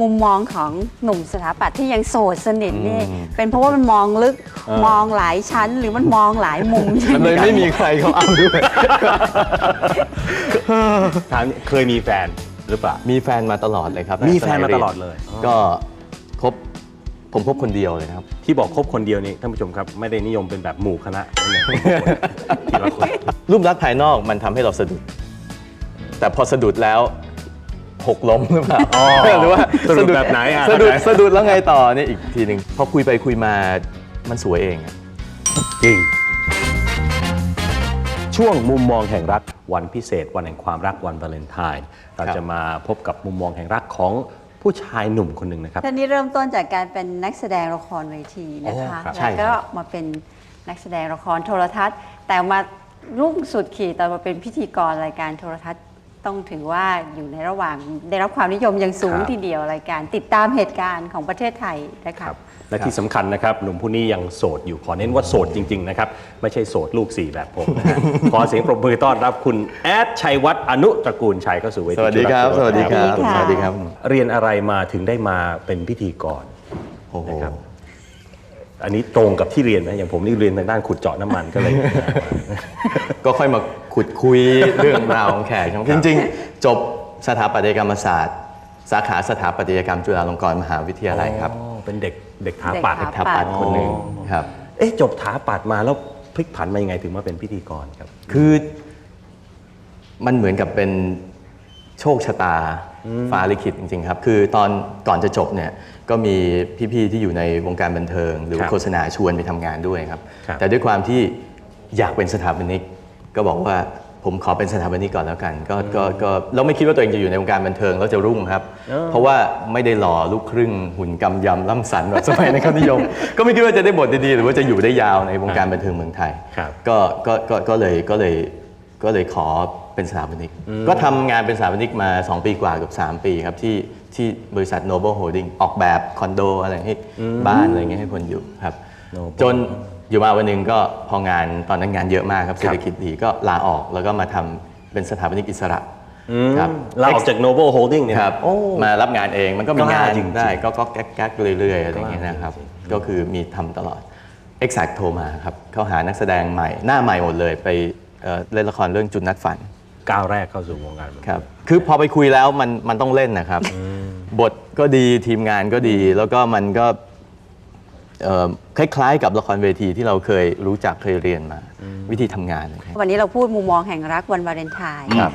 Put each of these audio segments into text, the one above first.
มุมมองของหนุ่มสถาปัตย์ที่ยังโสดสนิทนี่อืมเป็นเพราะว่ามันมองลึกเออ มองหลายชั้น หรือมันมองหลายมุมมันเลยไม่มีใครเขาเอาด้วย ถามเคยมีแฟนหรือเปล่า มีแฟนมาตลอดเลยครับมีแฟนมาสยรียตลอดเลย ก็คบผมคบคนเดียวเลยนะครับ ที่บอกคบคนเดียวนี่ท่านผู้ชมครับไม่ได้นิยมเป็นแบบหมู่คณะไม่ได้ทีละคน รูปลักษณ์ภายนอกมันทำให้เราสะดุด แต่พอสะดุดแล้ว หกล้มหรือเปล่าอ๋อหรือว่าสะดุดแบบไหนอะสะดุดแบบไหนสะดุดแล้วไงต่อเนี่ยอีกทีหนึ่งพอคุยไปคุยมามันสวยเองอะจริง ช่วงมุมมองแห่งรักวันพิเศษวันแห่งความรักวันวาเลนไทน์เราจะมาพบกับมุมมองแห่งรักของผู้ชายหนุ่มคนหนึ่งนะครับท่านนี้เริ่มต้นจากการเป็นนักแสดงละครเวทีนะคะโอ้ครับใช่แล้วคก็รับมาเป็นนักแสดงละครโทรทัศน์ แต่มารุ่งสุดขีดตอนมาเป็นพิธีกรรายการโทรทัศน์ ต้องถือว่าอยู่ในระหว่างได้รับความนิยมอย่างสูงครับ ทีเดียวรายการ ติดตามเหตุการณ์ของประเทศไทยนะคคะรับและที่สำคัญนะครับหนุ่มผู้นี้ยังโสดอยู่ขอเน้นว่าโสดจริงๆนะครับไม่ใช่โสดลูกสี่แบบผมนะฮะ ขอเสียงปรบมือต้อนรับคุณแอดชัยวัฒน์อนุตระกูลชัยเข้าสู่เวทีสวัสดีครับ สวัสดีครับ สวัสดีค่ะสวัสดีครับ เรียนอะไรมาถึงได้มาเป็นพิธีกร โอ้โห นะครับ อันนี้ตรงกับที่เรียนนะอย่างผมนี่เรียนทางด้านขุดเจาะน้ำมันก็เลย ก็ค่อยมา ขุดคุยเรื่องราวของแขกครับจริงๆ จบสถาปัตยกรรมศาสตร์ สาขาสถาปัตยกรรมจุฬาลงกรณ์มหาวิทยาลัยครับอ๋อเป็นเด็กเด็กถาปัดเด็กทับปัดคนหนึ่งครับ เอ๊ะจบถาปัดมาแล้วพลิกผันมายังไงถึงมาเป็นพิธีกรครับ คือ มันเหมือนกับเป็นโชคชะตาฟ้าลิขิตจริงๆครับ คือตอนก่อนจะจบเนี่ยก็มีพี่ๆที่อยู่ในวงการบันเทิง หรือครัว่าบโฆษณาชวนไปทำงานด้วยครับครับ แต่ด้วยความที่อยากเป็นสถาปนิก ก็บอกว่าผมขอเป็นสถาปนิกก่อนแล้วกัน ก็ก็ก็แล้วไม่คิดว่าตัวเองจะอยู่ในวงการบันเทิงแล้วจะรุ่งครับ เพราะว่าไม่ได้หล่อลูกครึ่งหุ่นกำยำล่ำสันแบบสมัยนั้นเขานิยม ก็ไม่คิดว่าจะได้บทดีๆ หรือว่าจะอยู่ได้ยาวในวงการบันเทิงเมืองไทยครับก็ก็ก็ก็เลยก็เลยก็เลยขอเป็นสถาปนิก ก็ทำงานเป็นสถาปนิกมา 2 ปีกว่าเกับ 3 ปีครับที่ที่บริษัท Noble Holding ออกแบบคอนโดอะไรให้บ้านอะไรเงี้ยให้คนอยู่ครับ Noble จน อยู่มาวันหนึ่งก็พองานตอนนั้นงานเยอะมากครับเศรษฐกิจดีก็ลาออกแล้วก็มาทำเป็นสถาปนิกอิสระครับเราออกจาก Noble Holding เนี่ยครับโอ้มารับงานเองมันก็มีกล้างานจริงๆได้ก็ก็แก๊กแก๊กเรื่อยๆอะไรอย่างเงี้ยนะครับกล้าจริงก็คือมีทำตลอด Exact โทรมาครับเขาหานักแสดงใหม่หน้าใหม่หมดเลยไปเอ่อเล่นละครเรื่องจุดนัดฝันก้าวแรกเข้าสู่วงการบันเทิงครับคือพอไปคุยแล้วมันมันต้องเล่นนะครับ บทก็ดีทีมงานก็ดีแล้วก็มันก็เอ่อ คล้าย ๆ กับละครเวทีที่เราเคยรู้จักเคยเรียนมา วิธีทำงานนะครับ วันนี้เราพูดมุมมองแห่งรักวันวาเลนไทน์ครับ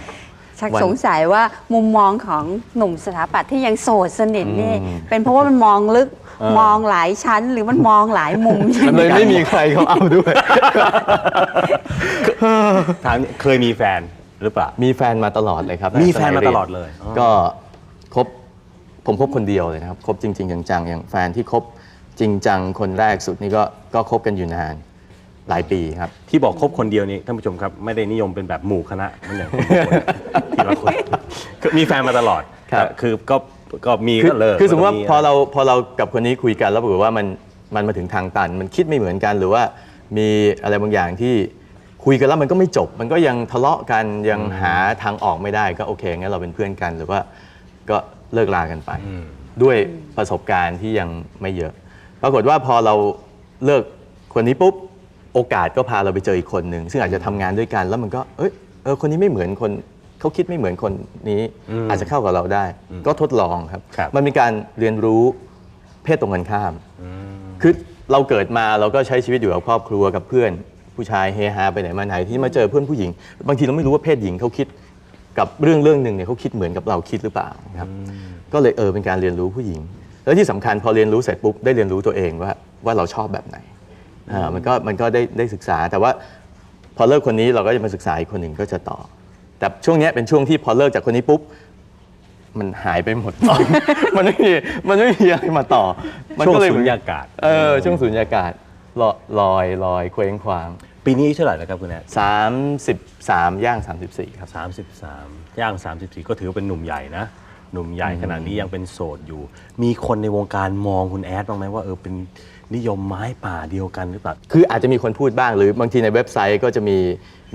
ชักวันสงสัยว่ามุมมองของหนุ่มสถาปัตย์ที่ยังโสดสนิทนี่ อืมเป็นเพราะว่ามันมองลึกมองหลายชั้น หรือมันมองหลายมุมมันเลยไม่มีใครเขาเอาด้วย ถามเคยมีแฟนหรือเปล่า มีแฟนมาตลอดเลยครับมีแฟนมาสยรียตลอดเลยอ๋อก็คบผมคบคนเดียวเลยนะครับคบจริง ๆ จังๆอย่างแฟนที่คบ จริงจังคนแรกสุดนี่ก็ก็คบกันอยู่นานหลายปีครับ ที่บอกคบคนเดียวนี่ท่านผู้ชมครับไม่ได้นิยมเป็นแบบหมู่คณะไม่อย่างคนทีละคนคือมีแฟนมาตลอดครับแต่คือก็ก็มีคือก็เลิกคือสมมติว่าก็พอเราพอเรากับคนนี้คุยกันแล้วปรากฏว่ามันมันมาถึงทางตัน มันคิดไม่เหมือนกันหรือว่ามีอะไรบางอย่างที่คุยกันแล้วมันก็ไม่จบ มันก็ยังทะเลาะกันยังหาทางออกไม่ได้ก็โอเคงั้นเราเป็นเพื่อนกันหรือว่าก็เลิกลากันไป ด้วยประสบการณ์ที่ยังไม่เยอะ ปรากฏว่าพอเราเลิกคนนี้ปุ๊บโอกาสก็พาเราไปเจออีกคนหนึ่งซึ่งอาจจะทำงานด้วยกันแล้วมันก็เอ้ยเออคนนี้ไม่เหมือนคนเขาคิดไม่เหมือนคนนี้อาจจะเข้ากับเราได้ ก็ทดลองครับ ครับ มันมีการเรียนรู้เพศตรงกันข้าม คือเราเกิดมาเราก็ใช้ชีวิตอยู่กับครอบครัวกับเพื่อนผู้ชายเฮฮาไปไหนมาไหนที่มาเจอเพื่อนผู้หญิง บางทีเราไม่รู้ว่าเพศหญิงเขาคิดกับเรื่องเรื่องหนึ่งเนี่ยเขาคิดเหมือนกับเราคิดหรือเปล่านะครับ ก็เลยเออเป็นการเรียนรู้ผู้หญิง แล้วที่สำคัญพอเรียนรู้เสร็จปุ๊บได้เรียนรู้ตัวเองว่าว่าเราชอบแบบไหนอ่ามันก็มันก็ได้ได้ศึกษาแต่ว่าพอเลิกคนนี้เราก็จะมาศึกษาอีกคนหนึ่งก็จะต่อ แต่ช่วงเนี้ยเป็นช่วงที่พอเลิกจากคนนี้ปุ๊บมันหายไปหมด มันไม่มีมันไม่มีอะไรมาต่อ มันช่วงก็เลยสุญญากาศ เออ ช่วงสุญญากาศลอยลอยลอยเคว้งคว้าง ปีนี้อายุเท่าไหร่แล้วครับคุณแอด33ย่าง34ครับสามสิบสามย่าง34ก็ถือว่าเป็นหนุ่มใหญ่นะ หนุ่มใหญ่ขนาดนี้ยังเป็นโสดอยู่ มีคนในวงการมองคุณแอดบ้างไหมว่าเออเป็นนิยมไม้ป่าเดียวกันหรือเปล่า คืออาจจะมีคนพูดบ้างหรือบางทีในเว็บไซต์ก็จะมี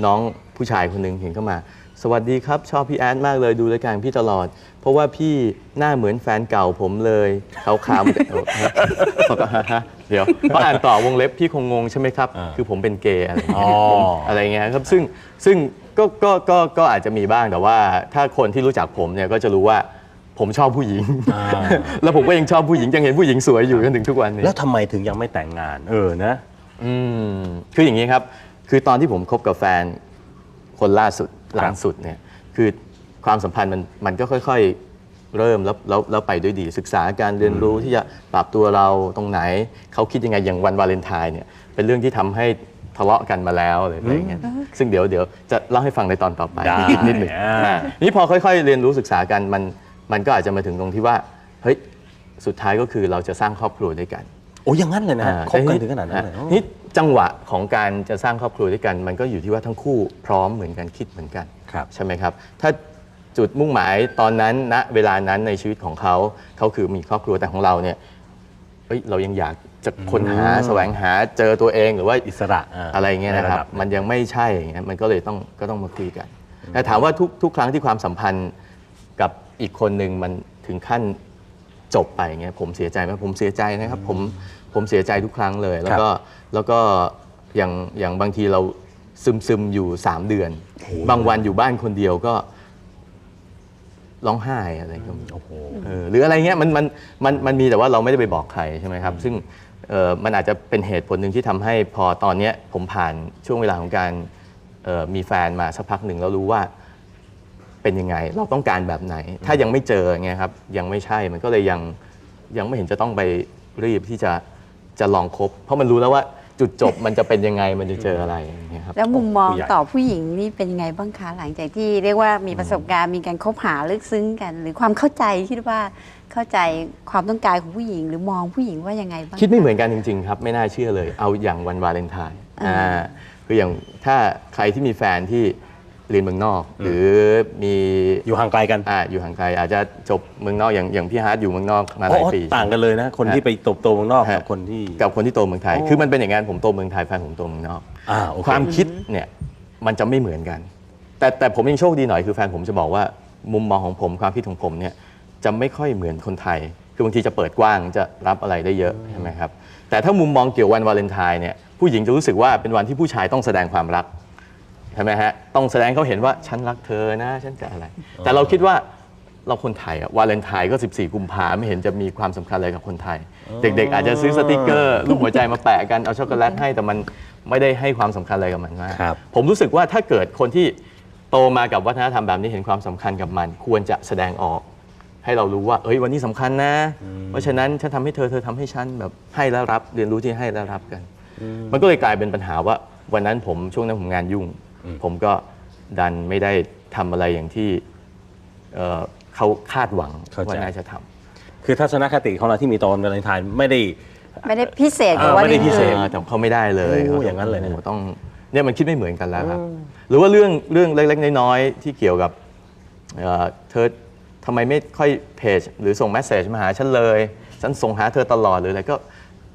น้องผู้ชายคนหนึ่งเห็นเข้ามา สวัสดีครับ ชอบพี่แอดมากเลยดูรายการพี่ตลอด เพราะว่าพี่หน้าเหมือนแฟนเก่าผมเลยขาวขาวๆบอกว่าฮะฮะเดี๋ยวพออ่านต่อวงเล็บพี่คงงงใช่ไหมครับอ่าคือผมเป็นเกย์อะไรอย่างอ๋เงี้อยผมอะไรเงี้ยครับซึ่งซึ่งก็ก็ก็ก็อาจจะมีบ้างแต่ว่าถ้าคนที่รู้จักผมเนี่ยก็จะรู้ว่า ผมชอบผู้หญิงอ่าแล้วผมก็ยังชอบผู้หญิงยังเห็นผู้หญิงสวยอยู่จนถึงทุกวันนี้แล้วทำไมถึงยังไม่แต่งงาน เออนะ อืมคืออย่างนี้ครับ คือตอนที่ผมคบกับแฟนคนล่าสุดล่าสุดเนี่ย คือความสัมพันธ์มันมันก็ค่อย ๆ เริ่มแล้วแล้วแล้วไปด้วยดีศึกษาการเรียนรู้ที่จะปรับตัวเราตรงไหน เขาคิดยังไงอย่างวันวาเลนไทน์เนี่ยเป็นเรื่องที่ทำให้ทะเลาะกันมาแล้วอะไรอย่างเงี้ยซึ่งเดี๋ยวเดี๋ยวจะเล่าให้ฟังในตอนต่อไปได้อีกนิดหนึ่งอ่าอ่านี่พอค่อย ๆ เรียนรู้ศึกษากันมัน มันก็อาจจะมาถึงตรงที่ว่าเฮ้ยสุดท้ายก็คือเราจะสร้างครอบครัวด้วยกันโอ้อยังงั้นเลยนะอ่าคบกันถึงขนาดนั้นเลยอะนี่จังหวะของการจะสร้างครอบครัวด้วยกัน มันก็อยู่ที่ว่าทั้งคู่พร้อมเหมือนกันคิดเหมือนกันครับใช่ไหมครับ ถ้าจุดมุ่งหมายตอนนั้นณเวลานั้นในชีวิตของเขาเขาคือมีครอบครัวแต่ของเราเนี่ยเอ้ยเรายังอยากจะค้นหาแสวงหาเจอตัวเองหรือว่าอิสระาอะไรเงี้ยนะครับใดัมันยังไม่ใช่อย่างเงี้ยมันก็เลยต้องก็ต้องมาคุยกันแต่ถามว่าทุกทุกครั้งที่ความสัมพันธ์กับ อีกคนหนึ่งมันถึงขั้นจบไปเงี้ยผมเสียใจไหมผมเสียใจนะครับผมผมเสียใจทุกครั้งเลย แล้วก็แล้วก็อย่างอย่างบางทีเราซึมซึมๆอยู่ 3 เดือน บางวันอยู่บ้านคนเดียวก็ร้องไห้อะไรก็มีโอ้โหเออหรืออะไรเงี้ยมันมันมันมันมีแต่ว่าเราไม่ได้ไปบอกใครใช่ไหมครับ ซึ่งเอ่อมันอาจจะเป็นเหตุผลหนึ่งที่ทำให้พอตอนเนี้ยผมผ่านช่วงเวลาของการเอ่อมีแฟนมาสักพักหนึ่งแล้วรู้ว่า เป็นยังไง เราต้องการแบบไหน ถ้ายังไม่เจอเงี้ยครับยังไม่ใช่มันก็เลยยังยังไม่เห็นจะต้องไปรีบที่จะจะลองคบ เพราะมันรู้แล้วว่าจุดจบมันจะเป็นยังไงมันจะเจออะไรอย่างเงี้ยครับแล้วมุมมองผู้ใหญ่ต่อผู้หญิงนี่เป็นยังไงบ้างคะหลังจากที่เรียกว่ามีประสบการณ์มีการคบหาลึกซึ้งกัน หรือความเข้าใจคิดว่าเข้าใจความต้องการของผู้หญิง หรือมองผู้หญิงว่ายังไงบ้างคิดไม่เหมือนกันจริงๆครับไม่น่าเชื่อเลย เอาอย่างวันวาเลนไทน์อ่าอ่าคืออย่างถ้าใครที่มีแฟนที่ เรียนเมืองนอก หรือมีอยู่ห่างไกลกันอ่าอยู่ห่างไกลอาจจะจบเมืองนอกอย่างอย่างพี่ฮาร์ดอยู่เมืองนอกมาหลายอ๋อปีต่างกันเลยนะ คนที่ไปตบโตเมืองนอกฮะกับคนที่กับคนที่โตเมืองไทยโอ้คือมันเป็นอย่างนั้นผมโตเมืองไทยแฟนผมโตเมืองนอกอ่าโอเคความคิดเนี่ยมันจะไม่เหมือนกัน แต่แต่ผมยังโชคดีหน่อยคือแฟนผมจะบอกว่ามุมมองของผมความคิดของผมเนี่ยจะไม่ค่อยเหมือนคนไทย คือบางทีจะเปิดกว้างจะรับอะไรได้เยอะใช่ไหมครับแต่ถ้ามุมมองเกี่ยววันวาเลนไทน์เนี่ยผู้หญิงจะรู้สึกว่าเป็นวันที่ผู้ชายต้องแสดงความรัก ใช่ไหมฮะต้องแสดงให้เขาเห็นว่าฉันรักเธอนะฉันจะอะไร แต่เราคิดว่าเราคนไทยอะวาเลนไทน์ก็ 14 กุมภาไม่เห็นจะมีความสำคัญอะไรกับคนไทย เด็กๆ อาจจะซื้อสติกเกอร์รูปหัวใจมาแปะกัน เอาช็อกโกแลตให้แต่มันไม่ได้ให้ความสำคัญอะไรกับมันมากครับผมรู้สึกว่าถ้าเกิดคนที่โตมากับวัฒนธรรมแบบนี้เห็นความสำคัญกับมัน ควรจะแสดงออก ให้เรารู้ว่า เอ้ยวันนี้สำคัญนะ เพราะฉะนั้นฉันทำให้เธอเธอทำให้ฉันแบบให้แล้วรับ เรียนรู้ที่ให้แล้วรับกัน มันก็เลยกลายเป็นปัญหาว่าวันนั้นผมช่วงนั้นผมงานยุ่ง ผมก็ดันไม่ได้ทำอะไรอย่างที่เอ่อเขาคาดหวังเข้าใจ ว่าน่าจะทำคือทัศนคติของเราที่มีตอนวาเลนไทน์ไม่ได้ ไม่ได้พิเศษกว่าเออวันไม่ได้พิเศษ อื่น เออแต่เขาไม่ได้เลยโอ้ขอย่างนั้นเลยนะ โโหต้องเนี่ยมันคิดไม่เหมือนกันแล้วครับ หรือว่าเรื่องเรื่องเล็กๆน้อยๆที่เกี่ยวกับเอ่อเธอทำไมไม่ค่อยเพจหรือส่งเมสเซจมาหาฉันเลย ฉันส่งหาเธอตลอดหรืออะไรก็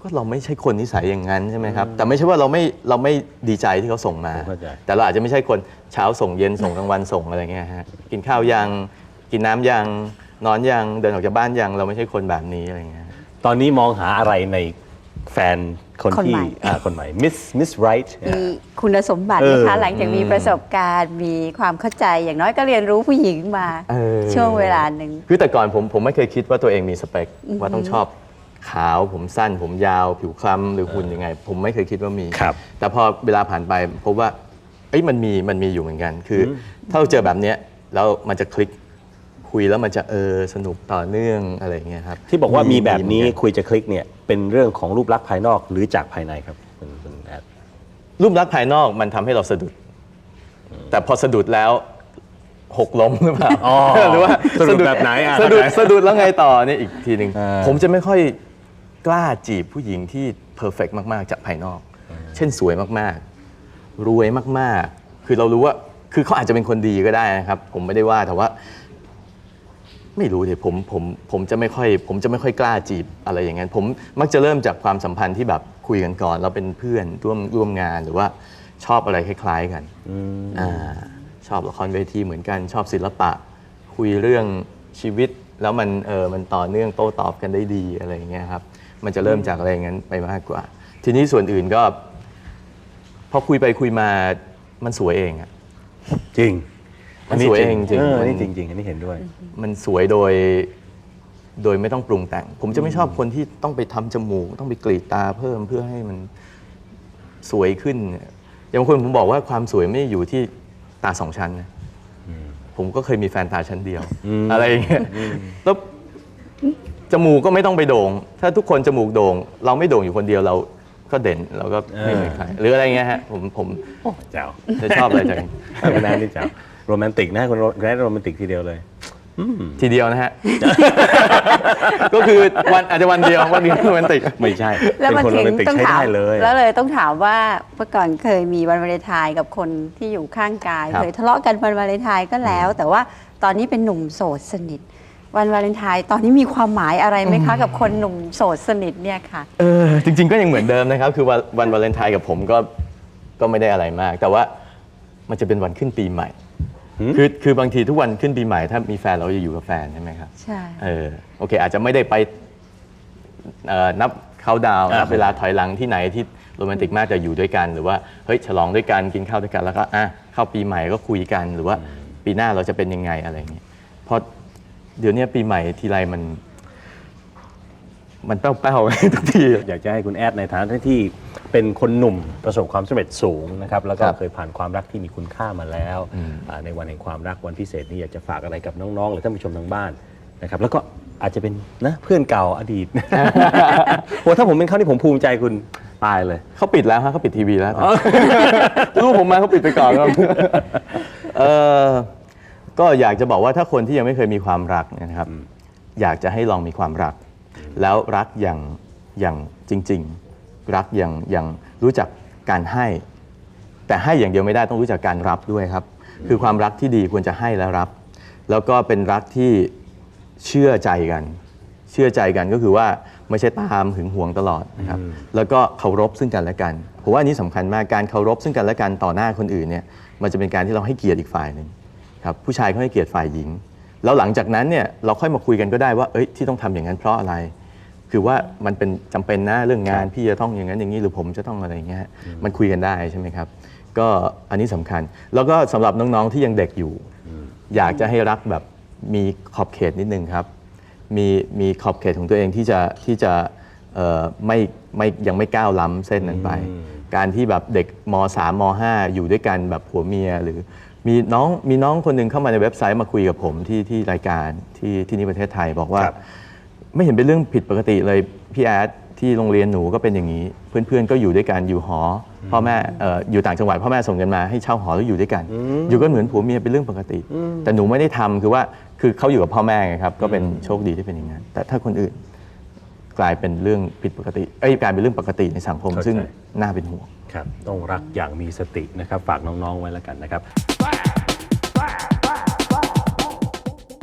ก็เราไม่ใช่คนนิสัยอย่างนั้นใช่ไหมครับ แต่ไม่ใช่ว่าเราไม่เราไม่ดีใจที่เขาส่งมา ผมเข้าใจ แต่เราอาจจะไม่ใช่คนเช้าส่งเย็นส่งกลางวันส่งอะไรเงี้ยฮะกินข้าวยังกินน้ำยังนอนยังเดินออกจากบ้านยังเราไม่ใช่คนแบบนี้อะไรเงี้ยตอนนี้มองหาอะไรในแฟนคนคนที่ใหม่ อ่าคนใหม่มิสมิสไรท์มีคุณสมบัติเออนะคะหลังจากมีประสบการณ์มีความเข้าใจอย่างน้อยก็เรียนรู้ผู้หญิงมา เออช่วงเวลาหนึ่ง คือแต่ก่อนผมผมไม่เคยคิดว่าตัวเองมีสเปคว่าต้องชอบ ขาวผมสั้นผมยาว ผิวคล้ำหรือหุ่นยังไง ผมไม่เคยคิดว่ามี ครับ แต่พอเวลาผ่านไปพบว่าเอ้ยมันมีมันมีอยู่เหมือนกัน คืออถ้าเราเจอแบบเนี้ยแล้วมันจะคลิกคุยแล้วมันจะเออสนุกต่อเนื่องอะไรอย่างเงี้ยครับที่บอกว่ามีแบบนี้เหมือกัคุยจะคลิกเนี่ยเป็นเรื่องของรูปลักษณ์ภายนอกหรือจากภายในครับคุณคุณแอด รูปลักษณ์ภายนอกมันทำให้เราสะดุด แต่พอสะดุดแล้วหกล้มหรือเปล่าอ๋อหรือว่าสะดุดแบบไหนอะสะดุดเข้าใจสะดุดแล้วไงต่อเนี่ยอีกทีหนึ่งอ่าผมจะไม่ค่อย กล้าจีบผู้หญิงที่เพอร์เฟกมาก ๆ จากภายนอก เช่นสวยมากๆ รวยมากๆ คือเรารู้ว่า คือเขาอาจจะเป็นคนดีก็ได้นะครับ ผมไม่ได้ว่าแต่ว่า ไม่รู้เลยผมผมผมจะไม่ค่อย ผมจะไม่ค่อยกล้าจีบอะไรอย่างนั้นผมมักจะเริ่มจากความสัมพันธ์ที่แบบคุยกันก่อน เราเป็นเพื่อนร่วมร่วมงานหรือว่าชอบอะไรคล้าย ๆ กันอ่าชอบละครเวทีเหมือนกันชอบศิลปะ คุยเรื่องชีวิตแล้วมันเออมันต่อเนื่องโต้ตอบกันได้ดีอะไรอย่างเงี้ยครับ มันจะเริ่มจากอะไรอย่างนั้นไปมากกว่า ทีนี้ส่วนอื่นก็พอคุยไปคุยมามันสวยเองอะ จริงมันสวยเองจริง เออมันนี่จริงๆอันนี้เห็นด้วย มันสวยโดยโดยไม่ต้องปรุงแต่ง ผมจะไม่ชอบคนที่ต้องไปทำจมูก ต้องไปกรีดตาเพิ่มเพื่อให้มันสวยขึ้นเนี่ยอย่างบางคนผมบอกว่าความสวยไม่ได้อยู่ที่ตาสองชั้นนะผมก็เคยมีแฟนตาชั้นเดียวอืมอะไรอย่างเงี้ยแล้ว จมูกก็ไม่ต้องไปโด่ง ถ้าทุกคนจมูกโด่ง เราไม่โด่งอยู่คนเดียวเราก็เด่นเราก็ไม่เหมือนใครหรืออะไรเงี้ยฮะผมผมแจ๋วจะชอบอะไรจากคุณแอนนี่แจ๋วโรแมนติกนะคุณแอนโรแมนติกทีเดียวเลยทีเดียวนะฮะ ก็คือวันอาจจะวันเดียววันเดียวโรแมนติกไม่ใช่ แล้วเป็นมันคนโรถึงแมนติกต้องใช้ถามได้เลย แล้วเลยต้องถามว่าเมื่อก่อนเคยมีวันวาเลนไทน์กับคนที่อยู่ข้างกายครับเคยทะเลาะกันวันวาเลนไทน์ก็แล้ว แต่ว่าตอนนี้เป็นหนุ่มโสดสนิท วันวาเลนไทน์ตอนนี้มีความหมายอะไรไหมคะ กับคนหนุ่มโสดสนิทเนี่ยค่ะ เออจริง ๆ ก็ยังเหมือนเดิมนะครับ คือวันวันวาเลนไทน์กับผมก็ก็ไม่ได้อะไรมาก แต่ว่ามันจะเป็นวันขึ้นปีใหม่ คือคือบางทีทุกวันขึ้นปีใหม่ถ้ามีแฟนเราจะอยู่กับแฟนใช่ไหมครับใช่ เออโอเค อาจจะไม่ได้ไปเอ่อนับเขาดาวน์อ่านับเวลาถอยหลังที่ไหนที่โรแมนติกมากจะอยู่ด้วยกัน หรือว่าเฮ้ยฉลองด้วยกันกินข้าวด้วยกันแล้วก็อะเข้าปีใหม่ก็คุยกันหรือว่าปีหน้าเราจะเป็นยังไงอะไรอย่างเงี้ยเพราะ เดี๋ยวเนี้ยปีใหม่ทีไรมัน มันเป้าๆ ทุกที อยากจะให้คุณแอดในฐานะที่เป็นคนหนุ่มประสบความสำเร็จสูงนะครับแล้วก็ครับเคยผ่านความรักที่มีคุณค่ามาแล้วอ่าในวันแห่งความรักวันพิเศษนี้อยากจะฝากอะไรกับน้องๆหรือท่านผู้ชมทางบ้านนะครับแล้วก็อาจจะเป็นนะเพื่อนเก่าอดีต โอ้ถ้าผมเป็นเขานี่ผมภูมิใจคุณตายเลย เขาปิดแล้วฮะเขาปิดทีวีแล้วลูกผมมาเขาปิดไปก่อนครับเออ ก็อยากจะบอกว่าถ้าคนที่ยังไม่เคยมีความรักเนยนะครับ อยากจะให้ลองมีความรัก แล้วรักอย่างอย่างจริง ๆ รักอย่างอย่างรู้จักการให้ แต่ให้อย่างเดียวไม่ได้ต้องรู้จักการรับด้วยครับ คือความรักที่ดีควรจะให้และรับ แล้วก็เป็นรักที่เชื่อใจกัน เชื่อใจกันก็คือว่าไม่ใช่ตามหึงหวงตลอดนะครับแล้วก็เคารพซึ่งกันและกันผมว่าอันนี้สำคัญมากการเคารพซึ่งกันและกันต่อหน้าคนอื่นเนี่ยมันจะเป็นการที่เราให้เกียรติอีกฝ่ายหนึ่ง ครับผู้ชายเขาให้เกียรติฝ่ายหญิง แล้วหลังจากนั้นเนี่ยเราค่อยมาคุยกันก็ได้ว่าเอ้ยที่ต้องทำอย่างนั้นเพราะอะไร คือว่ามันเป็นจำเป็นนะเรื่องงานพี่จะต้องอย่างนั้นอย่างนี้หรือผมจะต้องอะไรอย่างเงี้ยมันคุยกันได้ใช่ไหมครับ ก็อันนี้สำคัญ แล้วก็สำหรับน้องๆที่ยังเด็กอยู่ อยากจะให้รักแบบมีขอบเขตนิดนึงครับ มีมีขอบเขตของตัวเองที่จะที่จะเอ่อไม่ไม่ยังไม่ก้าวล้ำเส้นนั้นไป การที่แบบเด็กม 3 ม 5 อยู่ด้วยกันแบบผัวเมียหรือ มีน้องมีน้องคนหนึ่งเข้ามาในเว็บไซต์มาคุยกับผมที่ที่รายการที่ที่นี่ประเทศไทยบอกว่า ครับ ไม่เห็นเป็นเรื่องผิดปกติเลยพี่แอดที่โรงเรียนหนูก็เป็นอย่างนี้ เพื่อนๆก็อยู่ด้วยกันอยู่หอพ่อแม่เอ่ออยู่ต่างจังหวัดพ่อแม่ส่งเงินมาให้เช่าหอแล้วอยู่ด้วยกัน อยู่กันเหมือนผัวเมียเป็นเรื่องปกติ แต่หนูไม่ได้ทำคือว่าคือเขาอยู่กับพ่อแม่ไงครับก็เป็นโชคดีที่เป็นอย่างนั้นแต่ถ้าคนอื่น กลายเป็นเรื่องผิดปกติเอ้ยกลายเป็นเรื่องปกติในสังคมเข้าใจซึ่งน่าเป็นห่วง ครับ ต้องรักอย่างมีสตินะครับ ฝากน้อง ๆ ไว้แล้วกันนะครับ